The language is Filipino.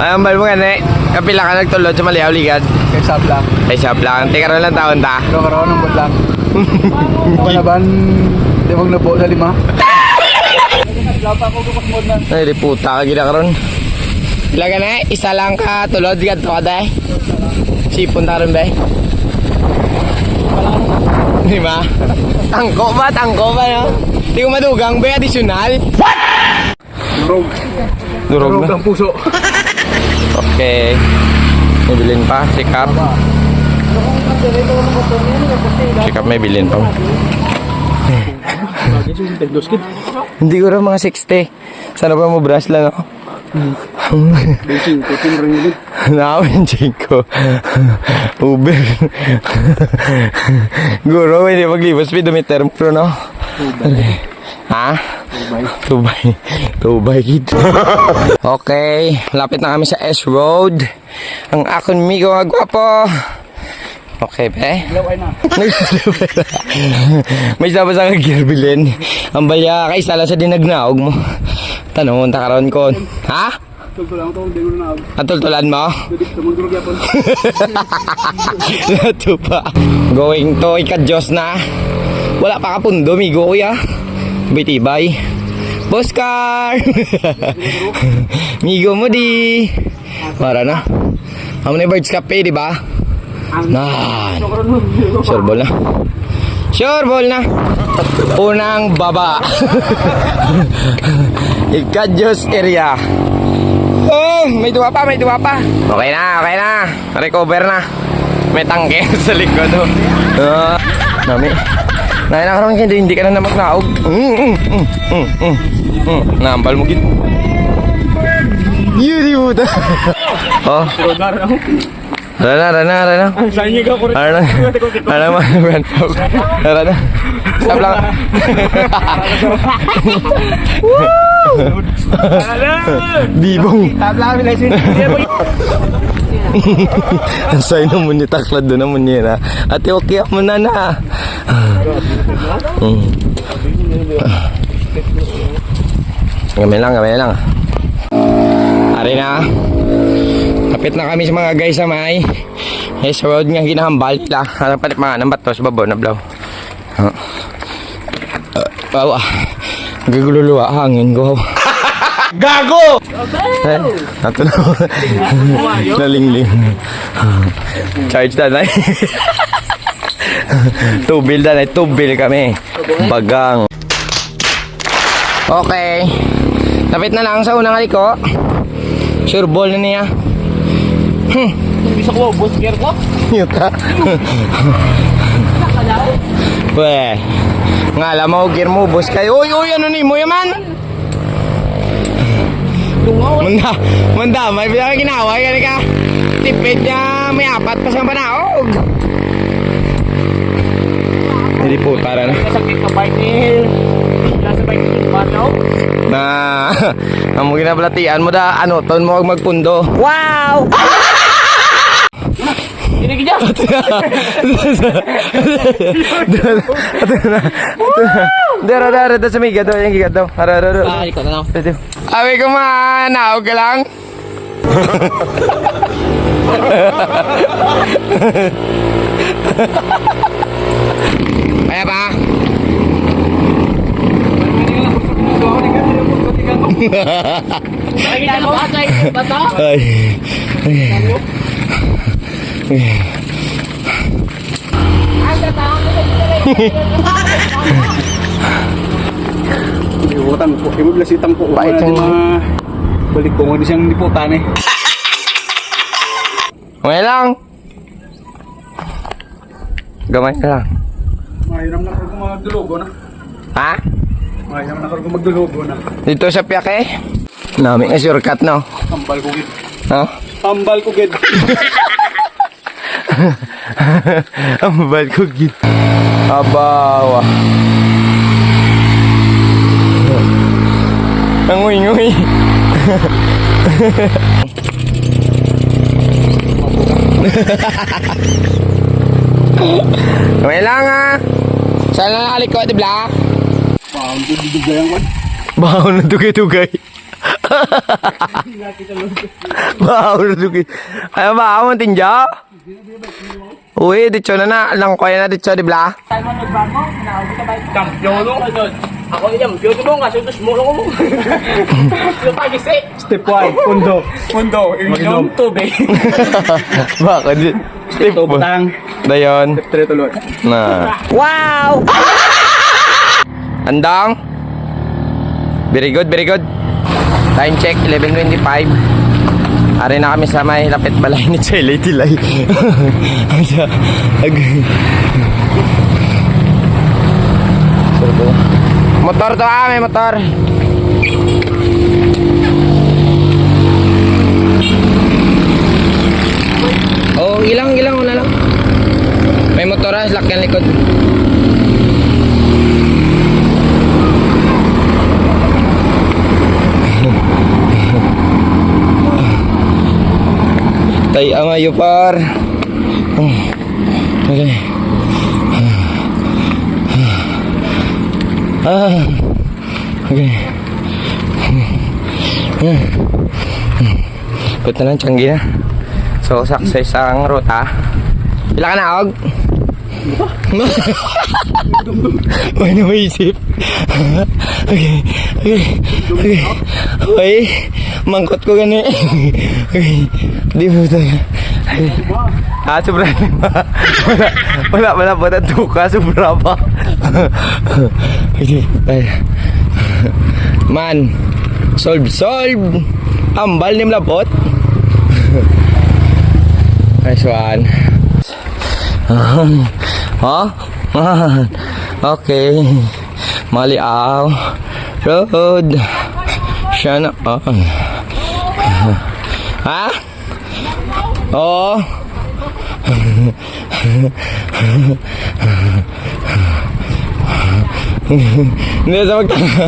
Ay, ang bal mo gani. Kapila ka nagtulod sa malihaw ligad. Kay sab lang. Ay, sap lang. Teka ron lang taon ta. Pero karoon ng bot lang. Panaban, di wag na po na lima. Ay, di puta ka gina karon. Pila ka na, isa lang ka tulod ligad to kada eh. Sipon ta ron ba eh. Di ba? Tangko ba? Tangko ba no? Di ko madugang ba? Additional? Durog. Durog Durog na. ang puso. Okay. May bilin pa. Sikap. Sikap may bilin pa. Hindi ko rin mga 60. Sana pa mo brush lang ako. Benching, kutin rin yun. Nakawinching ko. Uber. Guro, hindi maglipas speedometer mo, no? Ha? Tubay. Tubay, kid. okay, lapit na kami sa S Road. Ang akon migo nga gwapo. Okay, be? May sabas ang gear bilin. Ang baya kay sala sa dinagnaog mo. Tanong ta karon. Ha? Ko naag. Atultulan mo? Tumagdurog yapon. Ito pa. Going to ika-Diyos na. Wala pa ka pundo, migo kuya. Tibay-tibay. Boskar! migo mo di. Para na. Amo na birds cafe, di ba? Nan. Sure ball na. Sure ball na. Unang baba. Ika-Diyos area. Oh, may duwa pa, may duwa pa. Okay na, okay na. Recover na. May tangke sa likod. Oh. Ah, nami. Nay na karon hindi ka na magnaog. Mm, mm, mm, mm, mm, mm. Nambal mo gid. Yuri puta. oh, Rodar ako. rana, rana, rana. Saan niya ka ko rin? Rana. Rana man, rana. Rana. Stop lang. Bibong. Tabla kami na sin. Ang sayo naman ni taklad doon naman niya na. Ate, okay mo na na. Mm. Gamay lang, gamay lang. Ari na. Kapit na kami sa mga guys sa may. Eh, sa road nga ginahambal nila. Ano pa mga nambat to sa babaw na blaw. Uh, uh, Gagululuwa, hangin ko. Gago! Eh, ato na. Nalingling. Charge na na. tubil na na. Tubil kami. Bagang. Okay. Tapit na lang sa unang aliko. Sure ball na niya. Bisa ko, boss gear ko. Yuta. Weh. Nga alam mo, gear mo, boss kayo. Uy, uy, ano ni mo yaman? Manda, manda, may bilang ginawa, yan ka. Tipid niya, may apat pa siyang panaog. Hindi po, tara na. Sakit ka bike ni... Nasa bike ni Pano. Na, ang mga ginabalatian mo da, ano, taon mo magpundo. Wow! Hindi ka dyan. Dara, dara, dara, sa miga daw, yung giga daw. Ara, ara, ara. Ah, ikaw na lang. Ito. Awi ko man, naog ka lang. Kaya mo? Ba to? Ay. Po. Pait Wala yung- din mga... Balik ko. Hindi siyang liputan eh. Okay lang. Gamay ka lang. Mahiram na ako magdulogo na. Ha? Mahiram na ako magdulogo na. Dito sa Piake? Nami nga shortcut, no? Tambal ko gid. Ha? Tambal ko gid. Bad ko git. Abawa. Ang nguy-nguy. May lang ah. Saan na nakalikot, di ba? Pang dudugayan ko. Bahaw na tugay-tugay. Wow, lugi. Ay ba, mo tinja? Uy, ditso na na. Lang ko na ditso, di ba? Ako yung beauty mo nga, sutos mo lang mo. Yung pagisi. Step 1, pundo. Mundo, inom tubig. Baka di. Step ba? Tang. Dayon. Tre tulot. Na. Wow! Andang. Very good, very good. Time check, 11.25. Ari na kami sa may lapit balay ni Chelay Tilay. Ag- Sorbo. Motor to ah, may motor. Oh, ilang ilang una lang. May motor ah, lakyan likod. Tay ang ayo par. Okay. Ah. Okay. Punta ng Changi na. So, success ang ruta. Pila ka na, Og? May na maisip. okay, okay, okay. Okay, mangkot ko gani. okay, di mo tayo. Ah, sobra wala, wala, wala pa na tuka, sobra. Man, solve, solve. Ambal ni mlapot. Nice one. Ha? okay. Maliaw. Road. Siya. Oh. Ha? Oo. Hindi sa magtanga.